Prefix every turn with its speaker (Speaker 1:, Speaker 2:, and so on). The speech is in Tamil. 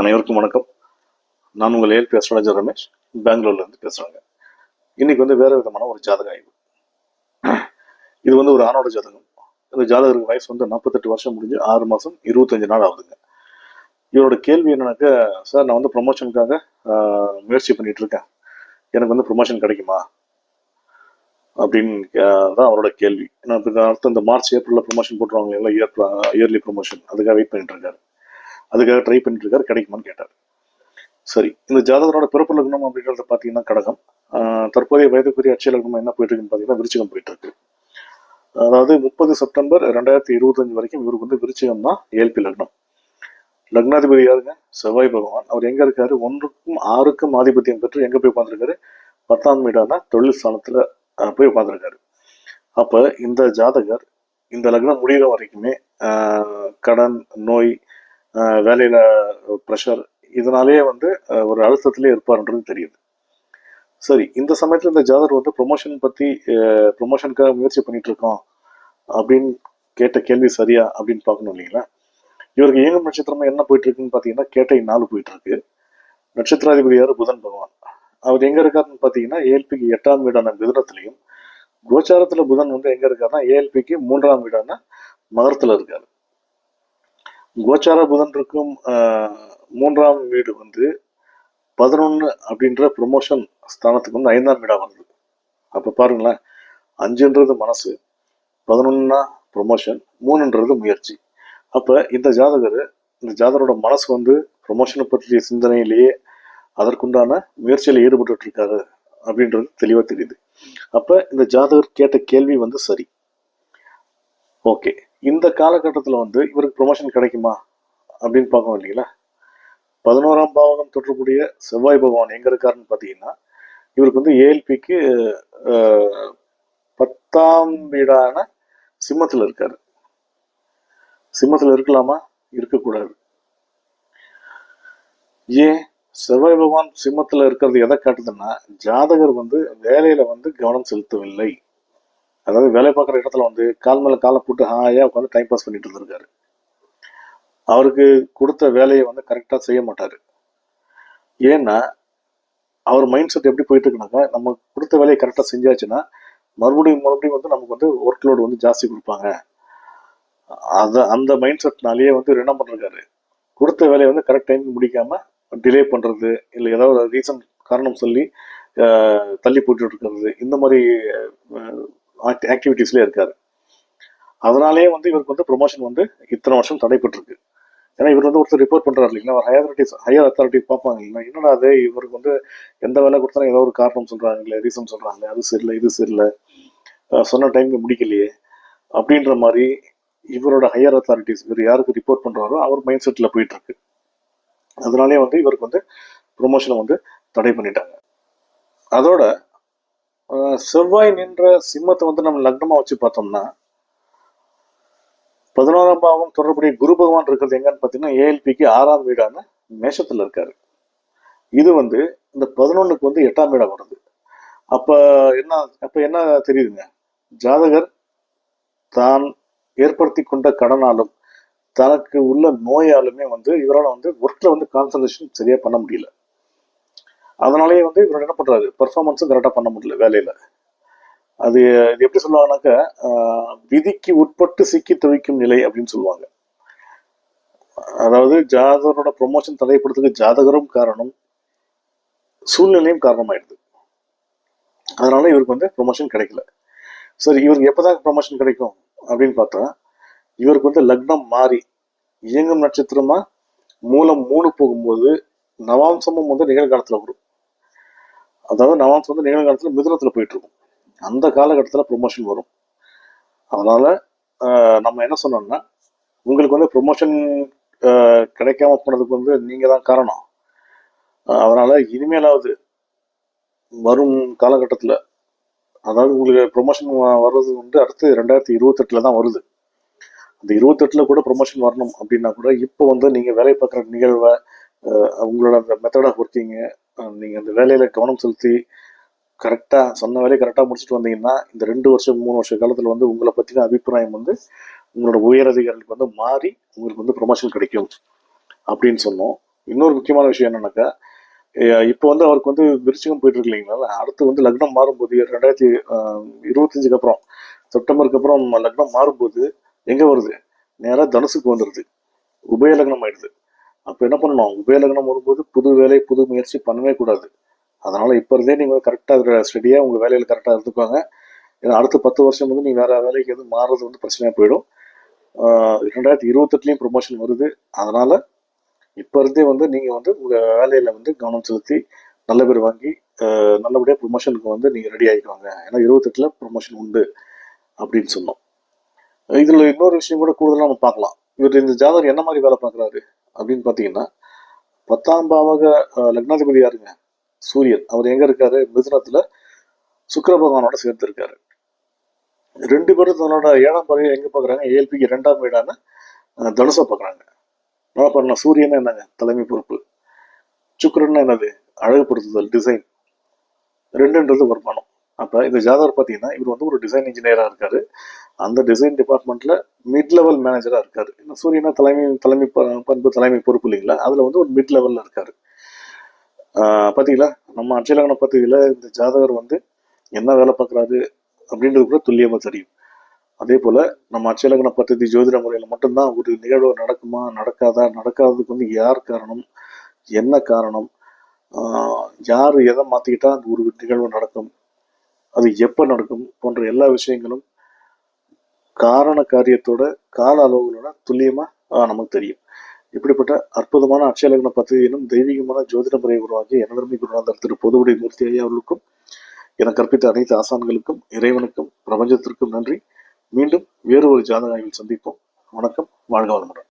Speaker 1: அனைவருக்கும் வணக்கம். நான் உங்கள் ஏல்பி அஸ்ட்ராலஜர் ரமேஷ். பெங்களூர்லேருந்து இருந்து இன்றைக்கி வந்து வேறு விதமான ஒரு ஜாதக ஆய்வு. இது வந்து ஒரு ஆணோட ஜாதகம். இந்த ஜாதகருக்கு வயசு வந்து நாற்பத்தெட்டு வருஷம் முடிஞ்சு ஆறு மாதம் இருபத்தஞ்சு நாள் ஆகுதுங்க. இவரோட கேள்வி என்னன்னாக்கா சார் நான் வந்து ப்ரொமோஷனுக்காக முயற்சி பண்ணிட்டு இருக்கேன். எனக்கு வந்து ப்ரொமோஷன் கிடைக்குமா? அப்படின்னு தான் அவரோட கேள்வி. ஏன்னா இப்போ அடுத்த இந்த மார்ச் ஏப்ரலில் ப்ரொமோஷன் போட்டுருவாங்க இல்லை இயர் இயர்லி ப்ரொமோஷன் அதுக்காக வெயிட் பண்ணிட்டு இருக்காரு. அதுக்காக ட்ரை பண்ணிட்டு இருக்காரு கிடைக்குமான்னு கேட்டார். சரி இந்த ஜாதகரோட பிறப்பு லக்னம் அப்படின்றத பார்த்தீங்கன்னா கடகம். தற்போதைய வயதுக்குரிய அச்சய லக்னம் என்ன போயிட்டு இருக்குன்னு பார்த்தீங்கன்னா விருச்சிகம் போயிட்டு இருக்கு அதாவது முப்பது செப்டம்பர் ரெண்டாயிரத்தி இருபத்தஞ்சு வரைக்கும் இவருக்கு வந்து விருச்சிகம் தான் ஏல்பி லக்னம். லக்னாதிபதி யாருங்க? செவ்வாய் பகவான். அவர் எங்க இருக்காரு? ஒன்றுக்கும் ஆறுக்கும் ஆதிபத்தியம் பெற்று எங்க போய் உட்காந்துருக்காரு பத்தாம் வீடான தொழில் ஸ்தானத்துல போய் உட்காந்துருக்காரு அப்ப இந்த ஜாதகர் இந்த லக்னம் முடிகிற வரைக்குமே கடன் நோய் வேலையில ப்ரெஷர் இதனாலேயே வந்து ஒரு அழுத்தத்திலே இருப்பார்ன்றது தெரியுது. சரி இந்த சமயத்தில் இந்த ஜாதர் வந்து ப்ரொமோஷன் பற்றி ப்ரொமோஷனுக்காக முயற்சி பண்ணிட்டு இருக்கோம் அப்படின்னு கேட்ட கேள்வி சரியா அப்படின்னு பார்க்கணும் இல்லைங்களா? இவருக்கு ஏங்கும் நட்சத்திரமா என்ன போயிட்டு இருக்குன்னு பார்த்தீங்கன்னா கேட்டை நாலு போயிட்டு இருக்கு நட்சத்திராதிபதி புதன் பகவான். அவர் எங்க இருக்காருன்னு பார்த்தீங்கன்னா ஏஎல்பிக்கு எட்டாம் வீடான மிதுனத்திலையும் கோச்சாரத்துல புதன் வந்து எங்க இருக்காருன்னா ஏஎல்பிக்கு மூன்றாம் வீடான மகரத்துல இருக்காரு. கோச்சார புதன் இருக்கும் மூன்றாம் வீடு வந்து பதினொன்று அப்படின்ற ப்ரொமோஷன் ஸ்தானத்துக்கு வந்து ஐந்தாம் வீடாக வருது. அப்போ பாருங்களேன் அஞ்சுன்றது மனசு பதினொன்னா ப்ரொமோஷன் மூணுன்றது முயற்சி. அப்போ இந்த ஜாதகர் இந்த ஜாதகரோட மனசு வந்து ப்ரொமோஷனை பற்றிய சிந்தனையிலேயே அதற்குண்டான முயற்சியில் ஈடுபட்டு இருக்காரு அப்படின்றது தெளிவாக தெரியுது. அப்போ இந்த ஜாதகர் கேட்ட கேள்வி வந்து சரி. ஓகே. இந்த காலகட்டத்தில் வந்து இவருக்கு ப்ரொமோஷன் கிடைக்குமா அப்படின்னு பார்க்கணும் இல்லைங்களா? பதினோராம் பாவகம் தொற்றக்கூடிய செவ்வாய் பகவான் எங்கே இருக்காருன்னு பார்த்தீங்கன்னா இவருக்கு வந்து ஏஎல்பிக்கு பத்தாம் வீடான சிம்மத்தில் இருக்காரு. சிம்மத்தில் இருக்கலாமா? இருக்கக்கூடாது. ஏன்? செவ்வாய் பகவான் சிம்மத்தில் இருக்கிறது எதை காட்டுதுன்னா ஜாதகர் வந்து வேலையில வந்து கவனம் செலுத்தவில்லை. அதாவது வேலை பார்க்குற இடத்துல வந்து கால் மேலே காலை போட்டு ஹாயாக உட்காந்து டைம் பாஸ் பண்ணிட்டு இருந்திருக்காரு. அவருக்கு கொடுத்த வேலையை வந்து கரெக்டாக செய்ய மாட்டார். ஏன்னா அவர் மைண்ட் செட் எப்படி போயிட்டு இருக்குனாக்கா நம்ம கொடுத்த வேலையை கரெக்டாக செஞ்சாச்சுன்னா மறுபடியும் மறுபடியும் வந்து நமக்கு வந்து ஒர்க் லோடு வந்து ஜாஸ்தி கொடுப்பாங்க. அதை அந்த மைண்ட் செட்னாலேயே வந்து இவர் என்ன பண்றாரு? கொடுத்த வேலையை வந்து கரெக்ட் டைம் முடிக்காமல் டிலே பண்ணுறது இல்லை ஏதாவது ரீசன் காரணம் சொல்லி தள்ளி போட்டு இருக்கிறது இந்த மாதிரி ஆக்டிவிட்டீஸ்லேயே இருக்காரு. அதனாலேயே வந்து இவருக்கு வந்து ப்ரொமோஷன் வந்து இத்தனை வருஷம் தடைப்பட்டிருக்கு ஏன்னா இவர் வந்து ஒருத்தர் ரிப்போர்ட் பண்ணுறாரு இல்லைங்களா? ஒரு ஹையர் அத்தாரிட்டிஸ் ஹையர் அத்தாரிட்டிஸ் பார்ப்பாங்க இல்லைங்களா? என்னடா அது இவருக்கு வந்து எந்த வேலை கொடுத்தாலும் ஏதோ ஒரு காரணம் சொல்றாங்களே ரீசன் சொல்கிறாங்க அது சரியில்லை இது சரியில்லை சொன்ன டைம்க்கு முடிக்கலையே அப்படின்ற மாதிரி இவரோட ஹையர் அத்தாரிட்டிஸ் இவர் யாருக்கு ரிப்போர்ட் பண்ணுறாரோ அவர் மைண்ட் செட்டில் போயிட்டுருக்கு. அதனாலே வந்து இவருக்கு வந்து ப்ரொமோஷனை வந்து தடை பண்ணிட்டாங்க. அதோட செவ்வாய் நின்ற சிம்மத்தை வந்து நம்ம லக்னமாக வச்சு பார்த்தோம்னா பதினோராம் பாவம் தொடர்புடைய குரு பகவான் இருக்கிறது எங்கன்னு பார்த்தீங்கன்னா ஏஎல்பிக்கு ஆறாம் வீடான மேஷத்தில் இருக்காரு. இது வந்து இந்த பதினொன்றுக்கு வந்து எட்டாம் வீடாக வருது. அப்போ என்ன அப்போ என்ன தெரியுதுங்க? ஜாதகர் தான் ஏற்படுத்தி கொண்ட கடனாலும் தனக்கு உள்ள நோயாலுமே வந்து இவரால் வந்து ஒர்க்கில் வந்து கான்சன்ட்ரேஷன் சரியாக பண்ண முடியல. அதனாலேயே வந்து இவர் என்ன பண்ணுறாரு பெர்ஃபார்மன்ஸும் கரெக்டாக பண்ண முடியல வேலையில். அது இது எப்படி சொல்லுவாங்கன்னாக்கா விதிக்கு உட்பட்டு சிக்கி துவைக்கும் நிலை அப்படின்னு சொல்லுவாங்க. அதாவது ஜாதகரோட ப்ரொமோஷன் தடைப்படுறதுக்கு ஜாதகரும் காரணம் சூழ்நிலையும் காரணமாயிடுது. அதனால இவருக்கு வந்து ப்ரொமோஷன் கிடைக்கல. சரி இவருக்கு எப்போதான் ப்ரொமோஷன் கிடைக்கும் அப்படின்னு பார்த்தா இவருக்கு வந்து லக்னம் மாறி இயங்கும் நட்சத்திரமா மூலம் மூணு போகும்போது நவாம்சமும் வந்து நிகழ்காலத்தில் வரும். அதாவது நவாம்சம் வந்து நிகழ்காலத்தில் மிதுனத்தில் போயிட்டு இருக்கும் அந்த காலகட்டத்தில் ப்ரொமோஷன் வரும். அதனால் நம்ம என்ன சொன்னோம்னா உங்களுக்கு வந்து ப்ரொமோஷன் கிடைக்காம போனதுக்கு வந்து நீங்கள் தான் காரணம் அதனால் இனிமேலாவது வரும் காலகட்டத்தில் அதாவது உங்களுக்கு ப்ரொமோஷன் வர்றது வந்து அடுத்து ரெண்டாயிரத்தி இருபத்தெட்டில் தான் வருது. அந்த இருபத்தெட்டில் கூட ப்ரொமோஷன் வரணும் அப்படின்னா கூட இப்போ வந்து நீங்கள் வேலை பார்க்குற நிகழ்வை உங்களோட அந்த மெத்தட் ஆஃப் ஒர்க்கிங்கு நீங்கள் அந்த வேலையில் கவனம் செலுத்தி கரெக்டாக சொன்ன வேலையை கரெக்டாக முடிச்சுட்டு வந்தீங்கன்னா இந்த ரெண்டு வருஷம் மூணு வருஷ காலத்தில் வந்து உங்களை பற்றின அபிப்பிராயம் வந்து உங்களோட உயர் அதிகாரிகளுக்கு வந்து மாறி உங்களுக்கு வந்து ப்ரொமோஷன் கிடைக்கும் அப்படின்னு சொன்னோம். இன்னொரு முக்கியமான விஷயம் என்னன்னாக்கா இப்போ வந்து அவருக்கு வந்து விருச்சிகம் போயிட்டு இருக்கீங்களா இல்லைங்களா? அடுத்து வந்து லக்னம் மாறும்போது ரெண்டாயிரத்தி இருபத்தஞ்சுக்கு அப்புறம் செப்டம்பருக்கு அப்புறம் லக்னம் மாறும்போது எங்கே வருது? நேராக தனுசுக்கு வந்துடுது உபய லக்னம் ஆயிடுது. அப்போ என்ன பண்ணணும்? உபய வரும்போது புது வேலை புது முயற்சி பண்ணவே கூடாது. அதனால் இப்போ இருந்தே நீங்கள் கரெக்டாக ஸ்டடியாக உங்கள் வேலையில் கரெக்டாக இருந்துக்குவாங்க ஏன்னா அடுத்த பத்து வருஷம் வந்து நீ வேறு வேலைக்கு எதுவும் மாறுறது வந்து பிரச்சனையாக போயிடும். ரெண்டாயிரத்தி இருபத்தெட்டுலேயும் ப்ரொமோஷன் வருது. அதனால் இப்போ இருந்தே வந்து நீங்கள் வந்து உங்கள் வேலையில் வந்து கவனம் செலுத்தி நல்ல பேர் வாங்கி நல்லபடியாக ப்ரொமோஷனுக்கு வந்து நீங்கள் ரெடி ஆகிக்குவாங்க ஏன்னா இருபத்தெட்டில் ப்ரொமோஷன் உண்டு அப்படின்னு சொன்னோம். இதில் இன்னொரு விஷயம் கூட கூடுதலாக நம்ம பார்க்கலாம். இவர் இந்த ஜாதகர் என்ன மாதிரி வேலை பார்க்குறாரு அப்படின்னு பார்த்தீங்கன்னா பத்தாம் பாவக லக்னாதிபதி யாருங்க? சூரியன். அவர் எங்க இருக்காரு? மிதுனத்துல சுக்கிர பகவானோட சேர்த்து இருக்காரு. ரெண்டு பேரும் தன்னோட ஏழாம் பறவை எங்க பார்க்குறாங்க? ஏஎல்பிக்கு ரெண்டாம் வீடான தனுசை பார்க்குறாங்க. நல்லா பண்ண சூரியன் என்னங்க? தலைமை பொறுப்பு. சுக்கரன் என்னது? அழகுபடுத்துதல் டிசைன் ரெண்டுன்றது வருமானம். அப்போ இந்த ஜாதகர் பார்த்தீங்கன்னா இவர் வந்து ஒரு டிசைன் இன்ஜினியராக இருக்கார். அந்த டிசைன் டிபார்ட்மெண்ட்டில் மிட் லெவல் மேனேஜராக இருக்கார். சூரியனா தலைமை தலைமை ப- பண்பு தலைமை பொறுப்பு இல்லைங்களா? அதில் வந்து ஒரு மிட் லெவலில் இருக்கார். பார்த்தீங்களா நம்ம அட்சயலகன பத்திரிகையில் இந்த ஜாதகர் வந்து என்ன வேலை பார்க்குறாரு அப்படின்றது கூட துல்லியமாக தெரியும். அதே போல் நம்ம அட்சயலகன பദ്ധதி ஜோதிட முறையில் மட்டும்தான் ஒரு நிகழ்வு நடக்குமா நடக்காதா நடக்காததுக்கு வந்து யார் காரணம் என்ன காரணம் யார் எதை மாற்றிக்கிட்டா அந்த ஒரு நிகழ்வு நடக்கும் அது எப்போ நடக்கும் போன்ற எல்லா விஷயங்களும் காரண காரியத்தோட கால அளவுகளோட துல்லியமாக நமக்கு தெரியும். இப்படிப்பட்ட அற்புதமான அட்சயலக்ன பத்திரிகையிலும் தெய்வீகமான ஜோதிட முறையை உருவாக்கி எனதர்மி குருநாதர் திரு பொதுவுடை மூர்த்தி ஐயா அவர்களுக்கும் என கற்பித்த அனைத்து ஆசான்களுக்கும் இறைவனுக்கும் பிரபஞ்சத்திற்கும் நன்றி. மீண்டும் வேறு ஒரு ஜாதக ஆய்வில் சந்திப்போம். வணக்கம். வாழ்க வளமுடன்.